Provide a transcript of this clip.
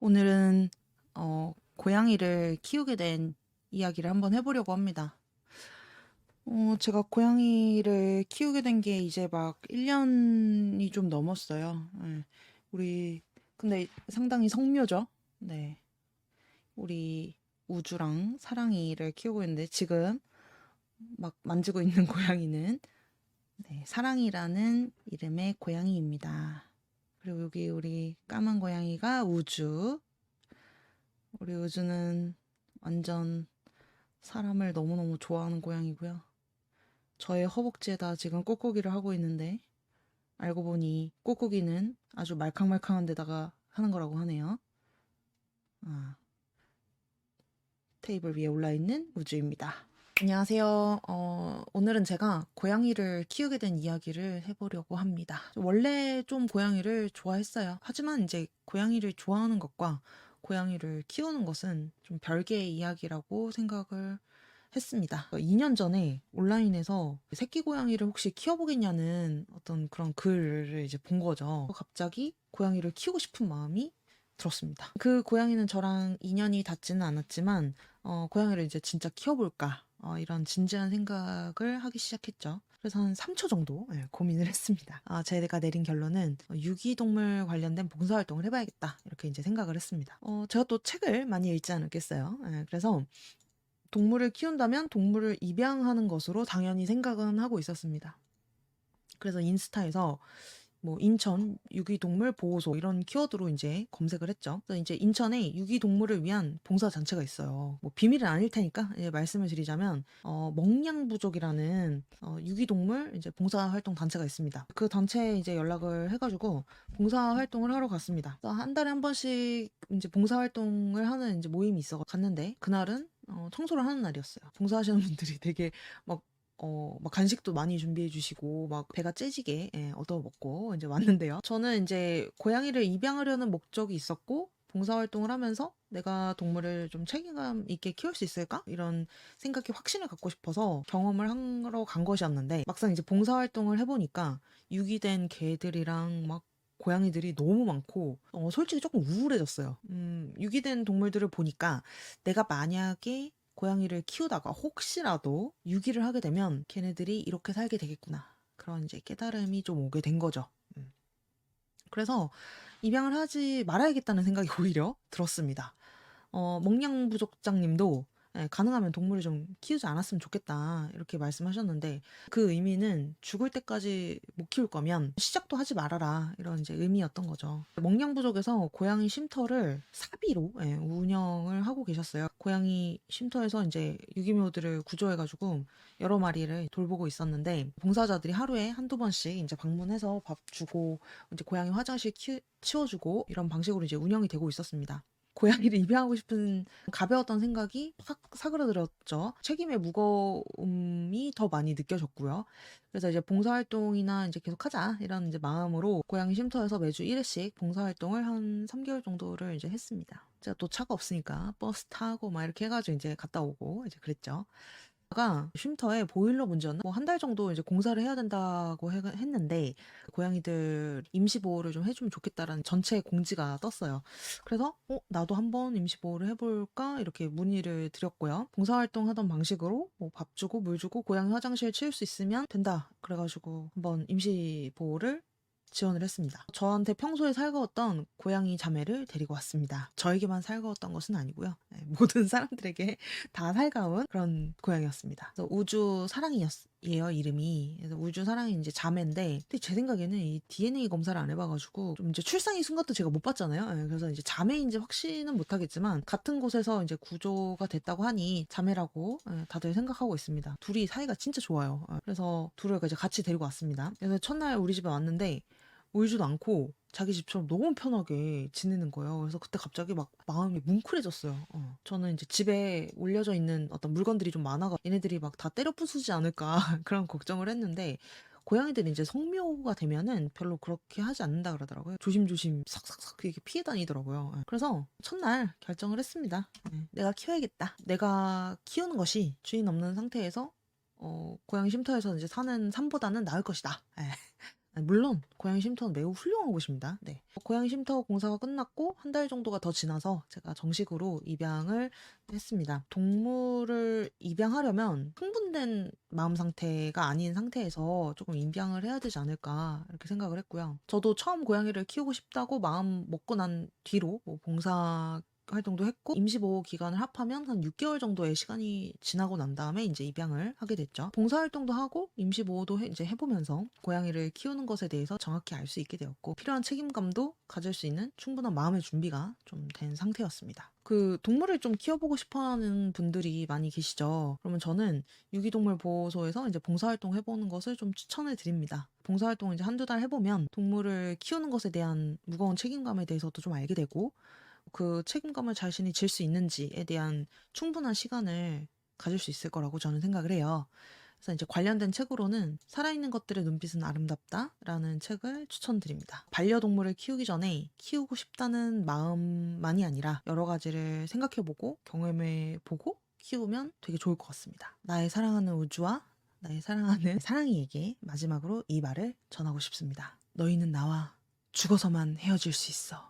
오늘은 어, 고양이를 키우게 된 이야기를 한번 해보려고 합니다. 어, 제가 고양이를 키우게 된 게 이제 막 1년이 좀 넘었어요. 예. 우리 근데 상당히 성묘죠. 네. 우리 우주랑 사랑이를 키우고 있는데 지금 막 만지고 있는 고양이는 네, 사랑이라는 이름의 고양이입니다. 그리고 여기 우리 까만 고양이가 우주. 우리 우주는 완전 사람을 너무너무 좋아하는 고양이고요. 저의 허벅지에다 지금 꾹꾹이를 하고 있는데 알고 보니 꾹꾹이는 아주 말캉말캉한 데다가 하는 거라고 하네요. 아, 테이블 위에 올라 있는 우주입니다. 안녕하세요. 어, 오늘은 제가 고양이를 키우게 된 이야기를 해보려고 합니다. 원래 좀 고양이를 좋아했어요. 하지만 이제 고양이를 좋아하는 것과 고양이를 키우는 것은 좀 별개의 이야기라고 생각을 했습니다. 2년 전에 온라인에서 새끼 고양이를 혹시 키워보겠냐는 어떤 그런 글을 이제 본 거죠. 갑자기 고양이를 키우고 싶은 마음이 들었습니다. 그 고양이는 저랑 인연이 닿지는 않았지만 어, 고양이를 이제 진짜 키워볼까 어, 이런 진지한 생각을 하기 시작했죠. 그래서 한 3초 정도 예, 고민을 했습니다. 아, 제가 내린 결론은 어, 유기동물 관련된 봉사활동을 해봐야겠다 이렇게 이제 생각을 했습니다. 어, 제가 또 책을 많이 읽지 않았겠어요. 예, 그래서 동물을 키운다면 동물을 입양하는 것으로 당연히 생각은 하고 있었습니다. 그래서 인스타에서 뭐 인천 유기동물 보호소 이런 키워드로 이제 검색을 했죠. 그래서 이제 인천에 유기동물을 위한 봉사 단체가 있어요. 뭐 비밀은 아닐 테니까 이제 말씀을 드리자면 어, 먹냥부족이라는 어, 유기동물 이제 봉사 활동 단체가 있습니다. 그 단체에 이제 연락을 해가지고 봉사 활동을 하러 갔습니다. 한 달에 한 번씩 이제 봉사 활동을 하는 이제 모임이 있어 갔는데 그날은 어, 청소를 하는 날이었어요. 봉사하시는 분들이 되게 막 어, 막 간식도 많이 준비해 주시고, 막 배가 째지게, 예, 얻어 먹고 이제 왔는데요. 저는 이제 고양이를 입양하려는 목적이 있었고, 봉사활동을 하면서 내가 동물을 좀 책임감 있게 키울 수 있을까? 이런 생각에 확신을 갖고 싶어서 경험을 하러 간 것이었는데, 막상 이제 봉사활동을 해보니까 유기된 개들이랑 막 고양이들이 너무 많고, 어, 솔직히 조금 우울해졌어요. 음, 유기된 동물들을 보니까 내가 만약에 고양이를 키우다가 혹시라도 유기를 하게 되면 걔네들이 이렇게 살게 되겠구나. 그런 이제 깨달음이 좀 오게 된 거죠. 음. 그래서 입양을 하지 말아야겠다는 생각이 오히려 들었습니다. 어, 먹냥부족장님도 예, 가능하면 동물을 좀 키우지 않았으면 좋겠다 이렇게 말씀하셨는데 그 의미는 죽을 때까지 못 키울 거면 시작도 하지 말아라 이런 이제 의미였던 거죠. 먹냥부족에서 고양이 쉼터를 사비로 예, 운영을 하고 계셨어요. 고양이 쉼터에서 이제 유기묘들을 구조해 가지고 여러 마리를 돌보고 있었는데 봉사자들이 하루에 한두 번씩 이제 방문해서 밥 주고 이제 고양이 화장실 키, 치워주고 이런 방식으로 이제 운영이 되고 있었습니다. 고양이를 입양하고 싶은 가벼웠던 생각이 확 사그라들었죠. 책임의 무거움이 더 많이 느껴졌고요. 그래서 이제 봉사활동이나 이제 계속 하자 이런 이제 마음으로 고양이 쉼터에서 매주 1회씩 봉사활동을 한 3개월 정도를 이제 했습니다. 제가 또 차가 없으니까 버스 타고 막 이렇게 해가지고 이제 갔다 오고 이제 그랬죠. 가 쉼터에 보일러 문제였나? 뭐 한 달 정도 이제 공사를 해야 된다고 해, 했는데 고양이들 임시 보호를 좀 해주면 좋겠다라는 전체 공지가 떴어요. 그래서 어 나도 한번 임시 보호를 해볼까 이렇게 문의를 드렸고요. 봉사활동 하던 방식으로 뭐 밥 주고 물 주고 고양이 화장실 치울 수 있으면 된다. 그래가지고 한번 임시 보호를 지원을 했습니다. 저한테 평소에 살가웠던 고양이 자매를 데리고 왔습니다. 저에게만 살가웠던 것은 아니고요. 네, 모든 사람들에게 다 살가운 그런 고양이였습니다. 우주 사랑이었 예요 이름이. 그래서 우주 사랑이 이제 자매인데, 근데 제 생각에는 이 DNA 검사를 안 해봐가지고 좀 이제 출생이 순간도 제가 못 봤잖아요. 네, 그래서 이제 자매인지 확신은 못하겠지만 같은 곳에서 이제 구조가 됐다고 하니 자매라고 네, 다들 생각하고 있습니다. 둘이 사이가 진짜 좋아요. 네, 그래서 둘을 이제 같이 데리고 왔습니다. 그래서 첫날 우리 집에 왔는데 울지도 않고 자기 집처럼 너무 편하게 지내는 거예요. 그래서 그때 갑자기 막 마음이 뭉클해졌어요. 어. 저는 이제 집에 올려져 있는 어떤 물건들이 좀 많아가 얘네들이 막 다 때려 부수지 않을까 그런 걱정을 했는데 고양이들이 이제 성묘가 되면은 별로 그렇게 하지 않는다 그러더라고요. 조심조심 삭삭삭 이렇게 피해 다니더라고요. 예. 그래서 첫날 결정을 했습니다. 예, 내가 키워야겠다. 내가 키우는 것이 주인 없는 상태에서 어, 고양이 쉼터에서 이제 사는 삶보다는 나을 것이다. 예. 물론 고양이 쉼터는 매우 훌륭한 곳입니다. 네. 고양이 쉼터 공사가 끝났고 한 달 정도가 더 지나서 제가 정식으로 입양을 했습니다. 동물을 입양하려면 흥분된 마음 상태가 아닌 상태에서 조금 입양을 해야 되지 않을까 이렇게 생각을 했고요. 저도 처음 고양이를 키우고 싶다고 마음 먹고 난 뒤로 뭐 봉사 활동도 했고 임시보호 기간을 합하면 한 6개월 정도의 시간이 지나고 난 다음에 이제 입양을 하게 됐죠. 봉사 활동도 하고 임시보호도 해- 이제 해보면서 고양이를 키우는 것에 대해서 정확히 알 수 있게 되었고 필요한 책임감도 가질 수 있는 충분한 마음의 준비가 좀 된 상태였습니다. 그 동물을 좀 키워보고 싶어하는 분들이 많이 계시죠. 그러면 저는 유기동물 보호소에서 이제 봉사활동 해보는 것을 좀 추천을 드립니다. 봉사활동 이제 한두 달 해보면 동물을 키우는 것에 대한 무거운 책임감에 대해서도 좀 알게 되고 그 책임감을 자신이 질 수 있는지에 대한 충분한 시간을 가질 수 있을 거라고 저는 생각을 해요. 그래서 이제 관련된 책으로는 살아있는 것들의 눈빛은 아름답다라는 책을 추천드립니다. 반려동물을 키우기 전에 키우고 싶다는 마음만이 아니라 여러 가지를 생각해보고 경험해보고 키우면 되게 좋을 것 같습니다. 나의 사랑하는 우주와 나의 사랑하는 사랑이에게 마지막으로 이 말을 전하고 싶습니다. 너희는 나와 죽어서만 헤어질 수 있어.